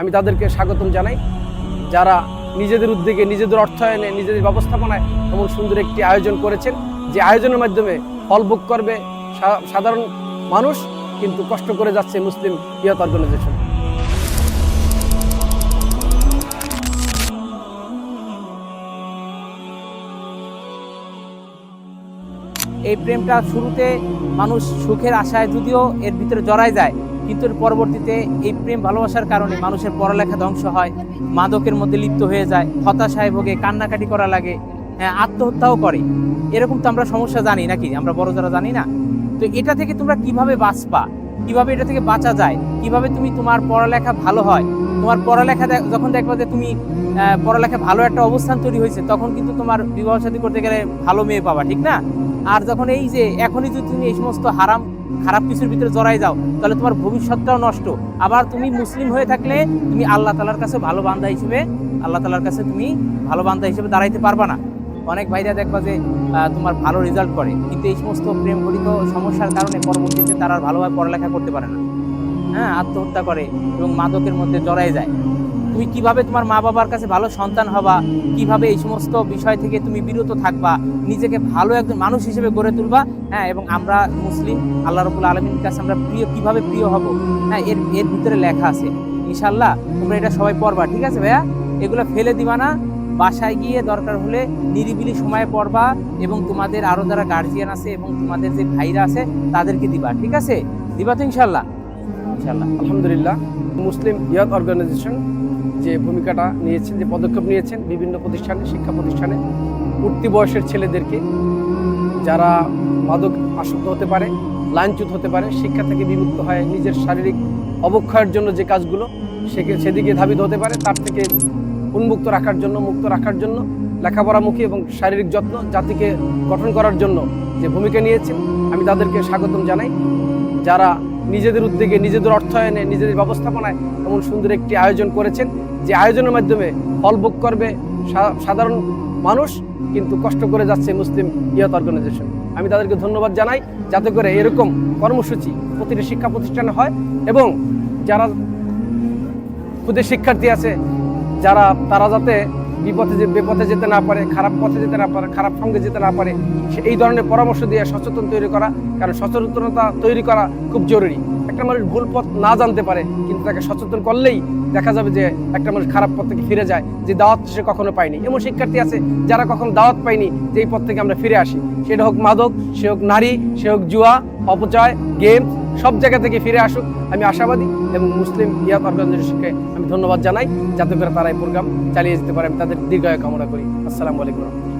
আমি তাদেরকে স্বাগতম জানাই, যারা নিজেদের উদ্যোগে, নিজেদের অর্থায়নে, নিজেদের ব্যবস্থাপনায় এমন সুন্দর একটি আয়োজন করেছেন, যে আয়োজনের মাধ্যমে ফল ভোগ করবে সাধারণ মানুষ, কিন্তু কষ্ট করে যাচ্ছে মুসলিম ইয়ত অর্গানাইজেশন। এই প্রেমটা শুরুতে মানুষ সুখের আশায় যদিও এর ভিতরে জড়ায় যায় কিন্তু এর পরবর্তীতে এই প্রেম ভালোবাসার কারণে মানুষের পড়ালেখা ধ্বংস হয়, মাদকের মধ্যে লিপ্ত হয়ে যায়, হতাশায় ভোগে, কান্নাকাটি করা লাগে হ্যাঁ আত্মহত্যাও করে। এরকম তো আমরা সমস্যা জানি নাকি? আমরা বড় যারা জানি না। তো এটা থেকে তোমরা কীভাবে বাঁচবা? কীভাবে এটা থেকে বাঁচা যায়? কীভাবে তুমি তোমার পড়ালেখা ভালো হয়? তোমার পড়ালেখা যখন দেখবা যে তুমি পড়ালেখা ভালো একটা অবস্থান তৈরি হয়েছে, তখন কিন্তু তোমার বিবাহ সাথী করতে গেলে ভালো মেয়ে পাবা, ঠিক না? আর যখন এই যে, এখনই যদি তুমি এই সমস্ত হারাম খারাপ কিছুর ভিতরে জড়াই যাও, তাহলে তোমার ভবিষ্যৎটাও নষ্ট। আবার তুমি মুসলিম হয়ে থাকলে তুমি আল্লাহ তালার কাছে ভালো বান্ধা হিসেবে, আল্লাহ তালার কাছে তুমি ভালো বান্দা হিসেবে দাঁড়াইতে পারবা না। অনেক ভাইরা দেখবা যে তোমার ভালো রেজাল্ট করে, কিন্তু এই সমস্ত প্রেম ঘটিত সমস্যার কারণে পরবর্তীতে তারা ভালোভাবে পড়ালেখা করতে পারে না। হ্যাঁ আত্মহত্যা করে এবং মাদকের মধ্যে জড়াই যায়। তুমি কীভাবে তোমার মা বাবার কাছে ভালো সন্তান হবা? কীভাবে এই সমস্ত বিষয় থেকে তুমি বিরত থাকবা? নিজেকে ভালো একজন মানুষ হিসেবে গড়ে তুলবা? হ্যাঁ এবং আমরা মুসলিম, আল্লাহ রবুল আলমীর কাছে আমরা প্রিয়, কীভাবে প্রিয় হব? হ্যাঁ এর এর ভিতরে লেখা আছে। ইনশাল্লাহ তোমরা এটা সবাই পড়বা, ঠিক আছে ভাইয়া? এগুলো ফেলে দিবা না। বাসায় গিয়ে দরকার হলে নিরিবিলি সময়ে পড়বা এবং তোমাদের আরও যারা গার্জিয়ান আছে এবং তোমাদের যে ভাইরা আছে তাদেরকে দিবা, ঠিক আছে? দিবা তো ইনশাল্লাহ ইনশাল্লাহ আলহামদুলিল্লাহ, মুসলিম ইয়ত অর্গানাইজেশন যে ভূমিকাটা নিয়েছেন, যে পদক্ষেপ নিয়েছেন বিভিন্ন প্রতিষ্ঠানে, শিক্ষা প্রতিষ্ঠানে, উঠতি বয়সের ছেলেদেরকে যারা মাদক আসক্ত হতে পারে, লাঞ্ছুত হতে পারে, শিক্ষা থেকে বিমুক্ত হয় নিজের শারীরিক অবক্ষয়ের জন্য যে কাজগুলো সেকে, সেদিকে ধাবিত হতে পারে, তার থেকে উন্মুক্ত রাখার জন্য, মুক্ত রাখার জন্য লেখাপড়ামুখী এবং শারীরিক যত্ন জাতিকে গঠন করার জন্য যে ভূমিকা নিয়েছেন, আমি তাদেরকে স্বাগতম জানাই। যারা নিজেদের উদ্যোগে, নিজেদের অর্থায়নে, নিজেদের ব্যবস্থাপনায় এমন সুন্দর একটি আয়োজন করেছেন, যে আয়োজনের মাধ্যমে ফল ভোগ করবে সাধারণ মানুষ, কিন্তু কষ্ট করে যাচ্ছে মুসলিম ইয়ত অর্গানাইজেশন। আমি তাদেরকে ধন্যবাদ জানাই, যাতে করে এরকম কর্মসূচি প্রতিটি শিক্ষা প্রতিষ্ঠানে হয় এবং যারা খুদে শিক্ষার্থী আছে, যারা, তারা যাতে বিপথে যে বিপথে যেতে না পারে, খারাপ পথে যেতে না পারে, খারাপ সঙ্গে যেতে না পারে এই ধরনের পরামর্শ দিয়ে সচেতন তৈরি করা, কারণ সচেতনতা তৈরি করা খুব জরুরি। একটা মানুষ ভুল পথ না জানতে পারে, কিন্তু তাকে সচেতন করলেই দেখা যাবে যে একটা মানুষ খারাপ পথ থেকে ফিরে যায়, যে দাওয়াত সে কখনো পায়নি। এমন শিক্ষার্থী আছে যারা কখনো দাওয়াত পায়নি যে এই পথ থেকে আমরা ফিরে আসি। সেটা হোক মাদক, সে হোক নারী, সে হোক জুয়া, অপচয় গেম সব জায়গা থেকে ফিরে আসুক। আমি আশাবাদী এবং মুসলিম ইয়াত অর্গানাইজেশনকে আমি ধন্যবাদ জানাই, যাতে করে তারা এই প্রোগ্রাম চালিয়ে যেতে পারে। আমি তাদের দীর্ঘায়ু কামনা করি। আসসালামু আলাইকুম রহমতুল্লাহ।